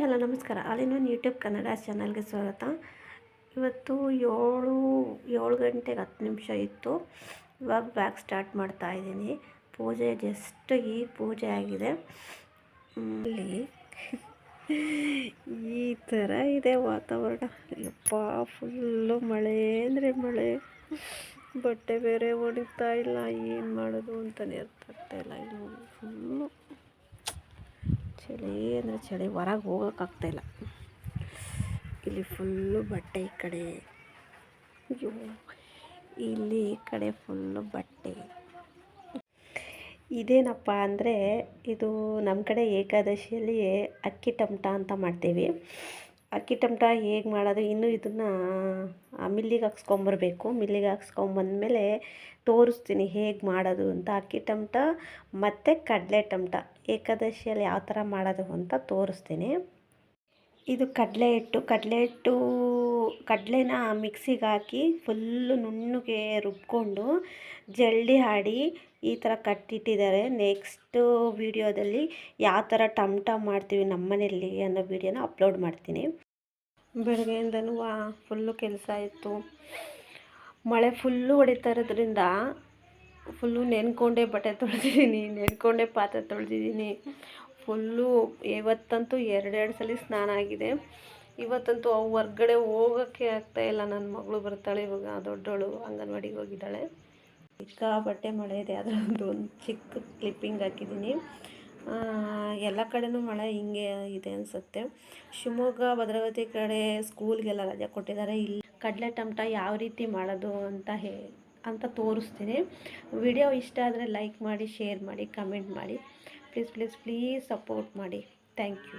Hello, ನಮಸ್ಕಾರ. ಆಲಿನ್ YouTube Kannada ಚಾನಲ್ಗೆ ಸ್ವಾಗತ. ಇವತ್ತು ಏಳು ಏಳು ಗಂಟೆಗೆ ಹತ್ತು ನಿಮಿಷ ಇತ್ತು. ಇವಾಗ ಬ್ಯಾಗ್ ಸ್ಟಾರ್ಟ್ ಮಾಡ್ತಾ ಇದ್ದೀನಿ. ಪೂಜೆ, ಜಸ್ಟ್ ಈ ಪೂಜೆ ಆಗಿದೆ. ಈ ಥರ ಇದೆ ವಾತಾವರಣ. ಯಪ್ಪ, ಫುಲ್ಲು ಮಳೆ ಅಂದರೆ ಮಳೆ. ಬಟ್ಟೆ ಬೇರೆ ಒಣಗ್ತಾ ಇಲ್ಲ. ಏನು ಮಾಡೋದು ಅಂತಲೇ ಅರ್ಥ ಆಗ್ತಾಯಿಲ್ಲ ಇದು ಫುಲ್ಲು ಚಳಿ ಅಂದರೆ ಚಳಿ, ಹೊರಗೆ ಹೋಗೋಕ್ಕಾಗ್ತಾಯಿಲ್ಲ ಇಲ್ಲಿ. ಫುಲ್ಲು ಬಟ್ಟೆ ಈ ಕಡೆ. ಇಲ್ಲಿ ಈ ಕಡೆ ಫುಲ್ಲು ಬಟ್ಟೆ. ಇದೇನಪ್ಪ ಅಂದರೆ ಇದು ನಮ್ಮ ಕಡೆ ಏಕಾದಶಿಯಲ್ಲಿ ಅಕ್ಕಿ ಟಮಟ ಅಂತ ಮಾಡ್ತೀವಿ. ಅಕ್ಕಿ ಟಮಟ ಹೇಗೆ ಮಾಡೋದು? ಇನ್ನೂ ಇದನ್ನು ಮಿಲ್ಲಿಗೆ ಹಾಕ್ಸ್ಕೊಂಬರ್ಬೇಕು. ಮಿಲ್ಲಿಗೆ ಹಾಕ್ಸ್ಕೊಂಬಂದಮೇಲೆ ತೋರಿಸ್ತೀನಿ ಹೇಗೆ ಮಾಡೋದು ಅಂತ. ಅಕ್ಕಿ ಟಮಟ ಮತ್ತು ಕಡಲೆ ಟಮಟ ಏಕಾದಶಿಯಲ್ಲಿ ಯಾವ ಥರ ಮಾಡೋದು ಅಂತ ತೋರಿಸ್ತೀನಿ. ಇದು ಕಡಲೆ ಹಿಟ್ಟು ಕಡಲೆ ಹಿಟ್ಟು ಕಡಲೆನ ಮಿಕ್ಸಿಗೆ ಹಾಕಿ ಫುಲ್ಲು ನುಣ್ಣಗೆ ರುಬ್ಕೊಂಡು ಜಲ್ದಿ ಆಡಿ ಈ ಥರ ಕಟ್ಟಿಟ್ಟಿದ್ದಾರೆ. ನೆಕ್ಸ್ಟು ವೀಡಿಯೋದಲ್ಲಿ ಯಾವ ಥರ ಟಮ್ಟ ಮಾಡ್ತೀವಿ ನಮ್ಮ ಮನೆಯಲ್ಲಿ ಅನ್ನೋ ವೀಡಿಯೋನ ಅಪ್ಲೋಡ್ ಮಾಡ್ತೀನಿ. ಬೆಳಗ್ಗೆಯಿಂದನೂ ಫುಲ್ಲು ಕೆಲಸ ಇತ್ತು. ಮಳೆ ಫುಲ್ಲು ಹೊಡಿತಾ ಇರೋದ್ರಿಂದ ಫುಲ್ಲು ನೆನ್ಕೊಂಡೆ ಬಟ್ಟೆ ತೊಳೆದಿದ್ದೀನಿ, ನೆನ್ಕೊಂಡೆ ಪಾತ್ರೆ ತೊಳೆದಿದ್ದೀನಿ. ಫುಲ್ಲು ಇವತ್ತಂತೂ ಎರಡೆರಡು ಸಲ ಸ್ನಾನ ಆಗಿದೆ. ಇವತ್ತಂತೂ ಅವು ಹೊರ್ಗಡೆ ಹೋಗೋಕ್ಕೆ ಆಗ್ತಾಯಿಲ್ಲ ನನ್ನ ಮಗಳು ಬರ್ತಾಳೆ, ಇವಾಗ ದೊಡ್ಡವಳು ಅಂಗನವಾಡಿಗೆ ಹೋಗಿದ್ದಾಳೆ. ಬಟ್ಟೆ ಮಳೆ ಇದೆ. ಅದರ ಒಂದು ಒಂದು ಚಿಕ್ಕ ಕ್ಲಿಪ್ಪಿಂಗ್ ಹಾಕಿದ್ದೀನಿ. ಎಲ್ಲ ಕಡೆಯೂ ಮಳೆ ಹಿಂಗೆ ಇದೆ ಅನಿಸುತ್ತೆ. ಶಿವಮೊಗ್ಗ, ಭದ್ರಾವತಿ ಕಡೆ ಸ್ಕೂಲ್ಗೆಲ್ಲ ರಜೆ ಕೊಟ್ಟಿದ್ದಾರೆ. ಇಲ್ಲಿ ಕಡಲೆ ಟಮಟ ಯಾವ ರೀತಿ ಮಾಡೋದು ಅಂತ ಹೇ, ಅಂತ ತೋರಿಸ್ತೀನಿ. ವಿಡಿಯೋ ಇಷ್ಟ ಆದರೆ ಲೈಕ್ ಮಾಡಿ ಶೇರ್ ಮಾಡಿ ಕಮೆಂಟ್ ಮಾಡಿ. ಪ್ಲೀಸ್ ಪ್ಲೀಸ್ ಪ್ಲೀಸ್ ಸಪೋರ್ಟ್ ಮಾಡಿ ಥ್ಯಾಂಕ್ ಯು